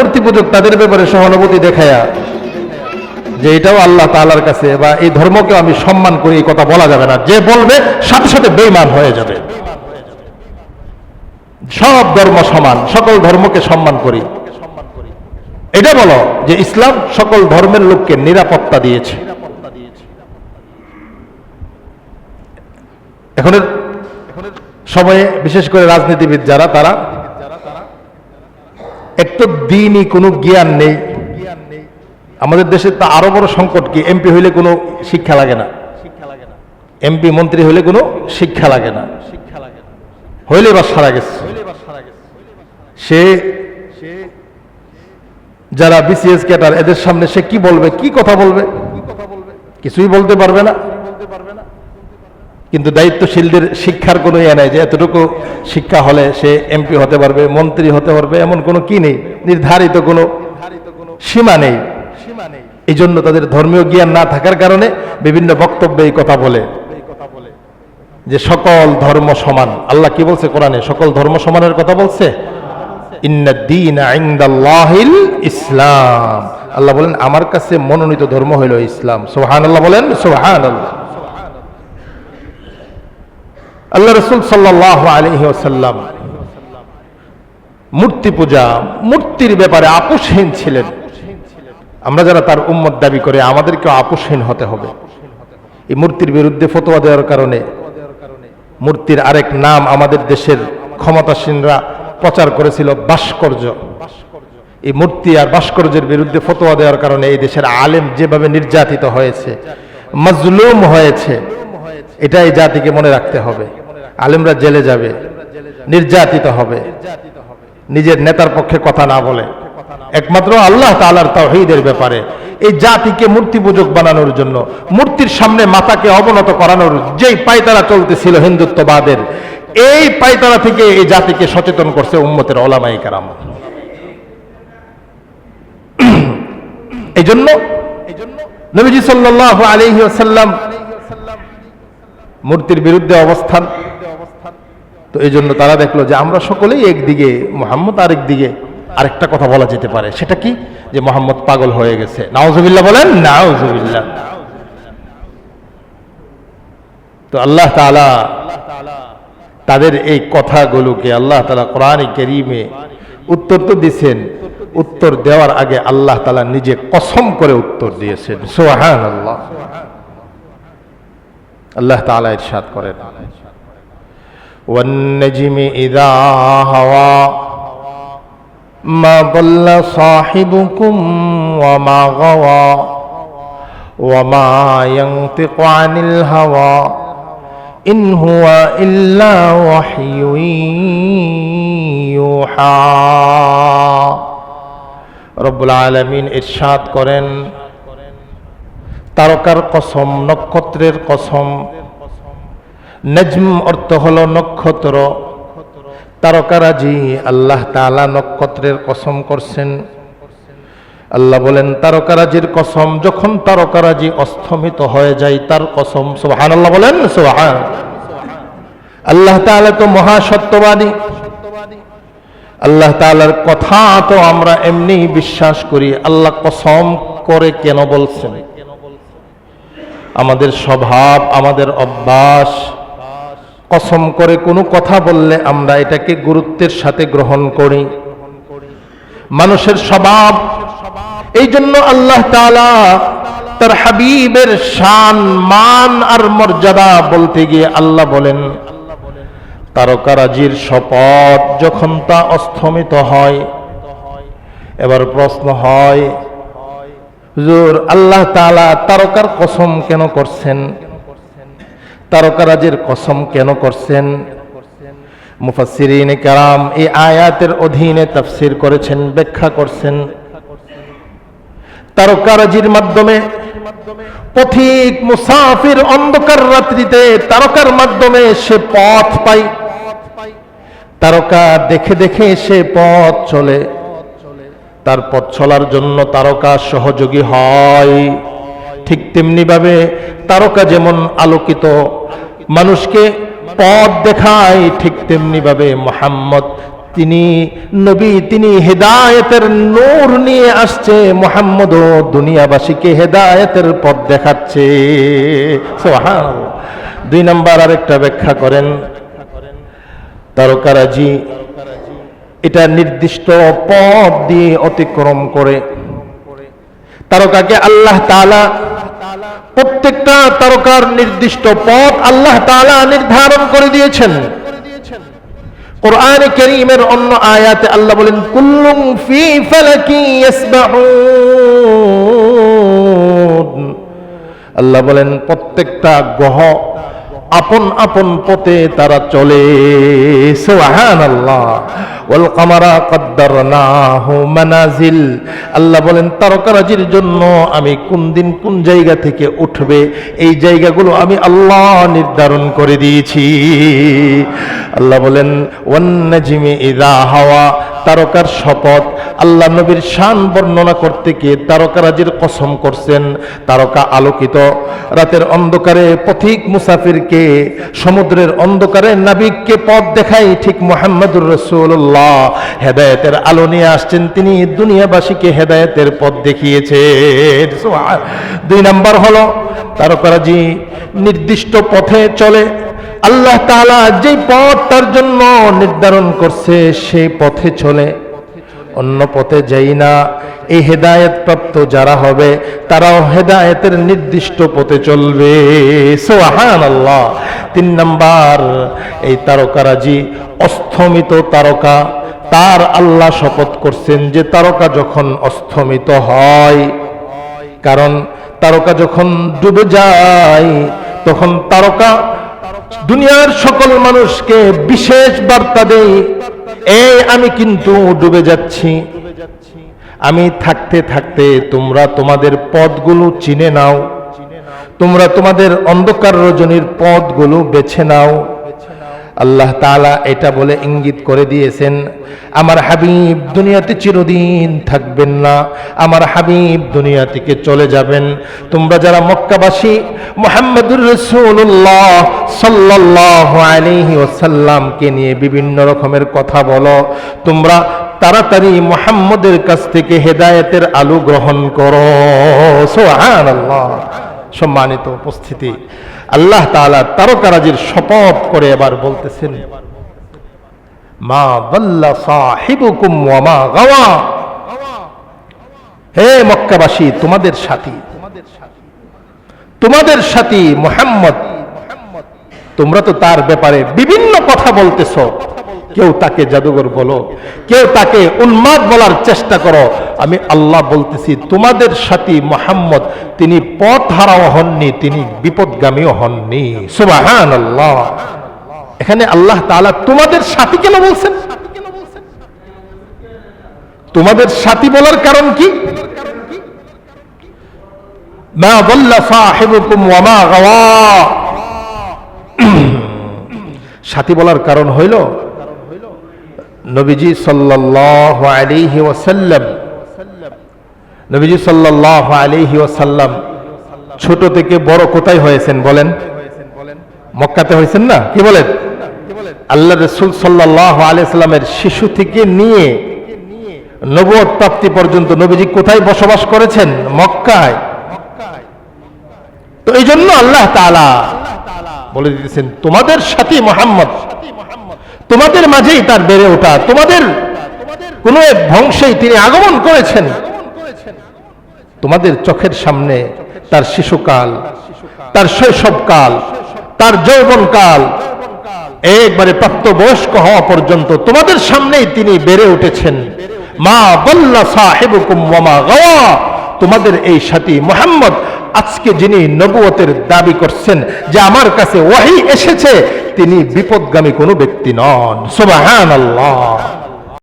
মূর্তি পূজক তাদের ব্যাপারে সহানুভূতি দেখায়া যে এটাও আল্লাহ তাআলার কাছে বা এই ধর্মকে আমি সম্মান করি, এই কথা বলা যাবে না। যে বলবে, সাথে সাথে বেইমান হয়ে যাবে। সব ধর্ম সমান, সকল ধর্মকে সম্মান করি। এটা বলো যে ইসলাম সকল ধর্মের লোককে নিরাপত্তা দিয়েছে। এখনের সময়ে বিশেষ করে রাজনীতিবিদ যারা, তারা একটু দিনই কোনো জ্ঞান নেই। আমাদের দেশে তো আরও বড় সংকট কি? এমপি হইলে কোনো শিক্ষা লাগে না। এমপি মন্ত্রী হইলে কোনো শিক্ষা লাগে না। হইলে বা সারা গেছে। সে যারা বিসিএস ক্যাটার এদের সামনে সে কি বলবে? কি কথা বলবে? কিছুই বলতে পারবে না। কিন্তু দায়িত্বশীলদের শিক্ষার কোনো ইয়ে নাই যে এতটুকু শিক্ষা হলে সে এমপি হতে পারবে, মন্ত্রী হতে পারবে, এমন কোনো কি নেই, নির্ধারিত কোনো সীমা নেই। এই জন্য তাদের ধর্মীয় জ্ঞান না থাকার কারণে বিভিন্ন বক্তব্যে এই কথা বলে যে সকল ধর্ম সমান। আল্লাহ কি বলছে কোরআনে? সকল ধর্ম সমানের কথা বলছে? ইসলাম। আল্লাহ বলেন, আমার কাছে মনোনীত ধর্ম হইল ইসলাম। সোহান আল্লাহ বলেন সোহান আল্লাহ আল্লাহ রসুল সাল্লাহ আলহি ওসাল্লাম মূর্তি পূজা, মূর্তির ব্যাপারে আপোষহীন ছিলেন। আমরা যারা তার উম্মত দাবি করে, আমাদেরকেও আপোষহীন হতে হবে। এই মূর্তির বিরুদ্ধে ফতোয়া দেওয়ার কারণে মূর্তির আরেক নাম আমাদের দেশের ক্ষমতাসীনরা প্রচার করেছিল, ভাস্কর্য। এই মূর্তি আর ভাস্কর্যের বিরুদ্ধে ফতোয়া দেওয়ার কারণে এই দেশের আলেম যেভাবে নির্যাতিত হয়েছে, মজলুম হয়েছে এটা এই জাতিকে মনে রাখতে হবে। আলেমরা জেলে যাবে, নির্যাতিত হবে। নিজের নেতার পক্ষে কথা না বলে। একমাত্র আল্লাহ তালার তাহিদের ব্যাপারে। এই জাতিকে মূর্তি পূজক বানানোর জন্য, মূর্তির সামনে মাথাকে অবনত করানোর যেই পায়তারা চলতেছিল হিন্দুত্ববাদের, এই পায়তারা থেকে এই জাতিকে সচেতন করছে উম্মতের ওলামাই কারাম। এই জন্য নবীজি সাল্লাহ আলহি মূর্তির বিরুদ্ধে অবস্থান তো এই জন্য তারা দেখল যে আমরা সকলেই একদিকে মোহাম্মদ আরেক দিকে আরেকটা কথা বলা যেতে পারে। সেটা কি? যে মোহাম্মদ পাগল হয়ে গেছে। নাওজবিল্লা বলেন নাওজবিল্লা তো আল্লাহ তালা তাদের এই কথাগুলোকে আল্লাহ তালা কোরআন করিমে উত্তর তো দিছেন উত্তর দেওয়ার আগে আল্লাহ তালা নিজে কসম করে উত্তর দিয়েছেন। সোহান আল্লাহ আল্লাহ তালা ইরশাদ করেন। والنجم إذا هوى ما ضل صاحبكم وما غوى وما ينطق عن الهوى إن هو إلا وحي يوحى رب العالمين إرشاد করেন তারকার কসম নক্ষত্রের কসম নজম অর্থ হল নক্ষত্র। তারকারাজি আল্লাহ তালা নক্ষত্রের কসম করছেন। আল্লাহ বলেন, তারকারাজির কসম, যখন তারকারাজি অস্তমিত হয়ে যায়, তার কসম সোহান আল্লাহ বলেন সোহান আল্লাহ তাআলা তো মহাসত্যবাদী। আল্লাহ তাআলার কথা তো আমরা এমনি বিশ্বাস করি, আল্লাহ কসম করে কেন বলছেন? আমাদের স্বভাব, আমাদের অভ্যাস কসম করে কোনো কথা বললে আমরা এটাকে গুরুত্বের সাথে গ্রহণ করি। মানুষের স্বভাব। এই জন্য আল্লাহ তার হাবিবের শান, মান আর মর্যাদা বলতে গিয়ে আল্লাহ বলেন তারকারাজির শপথ যখন তা অস্তমিত হয়, এবার প্রশ্ন হয় আল্লাহ তাআলা তারকার কসম কেন করছেন? তারকারাজের কসম কেন করছেন? মুফাসসিরিনে কারাম এই আয়াতের অধীনে তাফসির করেছেন, ব্যাখ্যা করছেন। তারকারাজির মাধ্যমে পথিক মুসাফির অন্ধকার রাত্রিতে তারকার মাধ্যমে সে পথ পায়। তারকা দেখে দেখে সে পথ চলে। তার পথ চলার জন্য তারকা সহযোগী হয়। ঠিক তেমনি ভাবে তারকা যেমন আলোকিত, মানুষকে পথ দেখায় ঠিক তেমনি ভাবে মোহাম্মদ। তিনি নবী, তিনি হেদায়তের নূর নিয়ে আসছে, মোহাম্মদ দুনিয়াবাসীকে হেদায়তের পথ দেখাচ্ছে। দুই নাম্বার আরেকটা ব্যাখ্যা করেন তারকারাজি এটা নির্দিষ্ট পথ দিয়ে অতিক্রম করে। তারকাকে আল্লাহ তাআলা প্রত্যেকটা তারকার নির্দিষ্ট পথ আল্লাহ তালা নির্ধারণ করে দিয়েছেন। কোরআনে অন্য আয়াতে আল্লাহ বলেন, কুল্লুম ফি ফালাকি আল্লাহ বলেন, প্রত্যেকটা গ্রহ আপন আপন পথে তারা চলে। আল্লাহ বলেন, তারকারাজির জন্য আমি কোন দিন কোন জায়গা থেকে উঠবে, এই জায়গাগুলো আমি আল্লাহ নির্ধারণ করে দিয়েছি। আল্লাহ বলেন ওয়ান নাজমি ইদা হাওয়া, তারকার শপথ আল্লাহ নবীর শান বর্ণনা করতে গিয়ে তারকারাজির কসম করছেন। তারকা আলোকিত। রাতের অন্ধকারে পথিক মুসাফিরকে, সমুদ্রের অন্ধকারে নাবিককে পথ দেখাই ঠিক মোহাম্মদুর রসুল্লাহ হেদায়েতের আলো নিয়ে আসছেন তিনি, দুনিয়াবাসীকে হেদায়েতের পথ দেখিয়েছে দুই নাম্বার হলো তারকারাজি নির্দিষ্ট পথে চলে। আল্লাহ তাআলা যে পথ তার জন্য নির্ধারণ করছে, সেই পথে চলে। অন্য পথে যাই না। এই হেদায়েত প্রাপ্ত যারা হবে, তারাও হেদায়তের নির্দিষ্ট পথে চলবে। সোহান আল্লাহ তিন নাম্বার, এই তারকারাজি অস্থমিত তারকা। তার আল্লাহ শপথ করছেন যে তারকা যখন অস্থমিত হয়, কারণ তারকা যখন ডুবে যায়, তখন তারকা দুনিয়ার সকল মানুষকে বিশেষ বার্তা দেই এই আমি কিন্তু ডুবে যাচ্ছি। আমি থাকতে থাকতে তোমরা তোমাদের পদগুলো চিনে নাও। তোমরা তোমাদের অন্ধকার রজনীর পদগুলো বেছে নাও। আল্লাহ তাআলা এটা বলে ইঙ্গিত করে দিয়েছেন, আমার হাবিব দুনিয়াতে চিরদিন থাকবেন না, আমার হাবিব দুনিয়া থেকে চলে যাবেন। তোমরা যারা মক্কাবাসী, মোহাম্মদুর রসুল্লাহ সাল্লাহ আলাইহি ওসাল্লামকে নিয়ে বিভিন্ন রকমের কথা বলো, তোমরা তাড়াতাড়ি মোহাম্মদের কাছ থেকে হেদায়েতের আলু গ্রহণ করো। সোহান আল্লাহ সম্মানিত উপস্থিতি। আল্লাহ তাআলা তারকারাজির শপথ করে এবার বলতেছেন, মা দাল্লা সাহিবুকুম গাওয়া। হে মক্কাবাসী, তোমাদের সাথী তোমাদের সাথী মোহাম্মদ, তোমরা তো তার ব্যাপারে বিভিন্ন কথা বলতেছ। কেউ তাকে জাদুঘর বলো, কেউ তাকে উন্মাদ বলার চেষ্টা করো আমি আল্লাহ বলতেছি, তোমাদের সাথী মোহাম্মদ তিনি পথ হারাও হননি, তিনি বিপদগামীও হননি। সুবাহান আল্লাহ এখানে আল্লাহ তাআলা তোমাদের সাথী কেন বলছেন? তোমাদের সাথী বলার কারণ কি? সাথী বলার কারণ হইল, নবীজি সাল্লাহ আলিহি ওয়াসাল্লাম নবীজি সাল্লাহ আলিহি ওয়াসাল্লাম ছোট থেকে বড় কোথায় হয়েছেন বলেন? মক্কাতে হয়েছেন না? কি বলেন? আল্লাহ রসুল সাল্লাহ আলাইসাল্লামের শিশু থেকে নিয়ে প্রাপ্তি পর্যন্ত নবীজি কোথায় বসবাস করেছেন? মক্কায়। তো এই জন্য আল্লাহ তালা বলে দিতেছেন, তোমাদের সাথী মোহাম্মদ, তোমাদের মাঝেই তার বেড়ে ওঠা, তোমাদের কোন এক বংশেই তিনি আগমন করেছেন। তোমাদের চোখের সামনে তার শিশুকাল, তার শৈশবকাল, তার যৌবনকাল, একবারে প্রাপ্তবয়স্ক হওয়া পর্যন্ত তোমাদের সামনেই তিনি বেড়ে উঠেছেন। মা বল্লা গাওয়া। তোমাদের এই সাথী মোহাম্মদ আজকে যিনি নবুয়তের দাবি করছেন যে আমার কাছে ওয়াহি এসেছে, তিনি বিপদগামী কোনো ব্যক্তি নন। সুবহানাল্লাহ।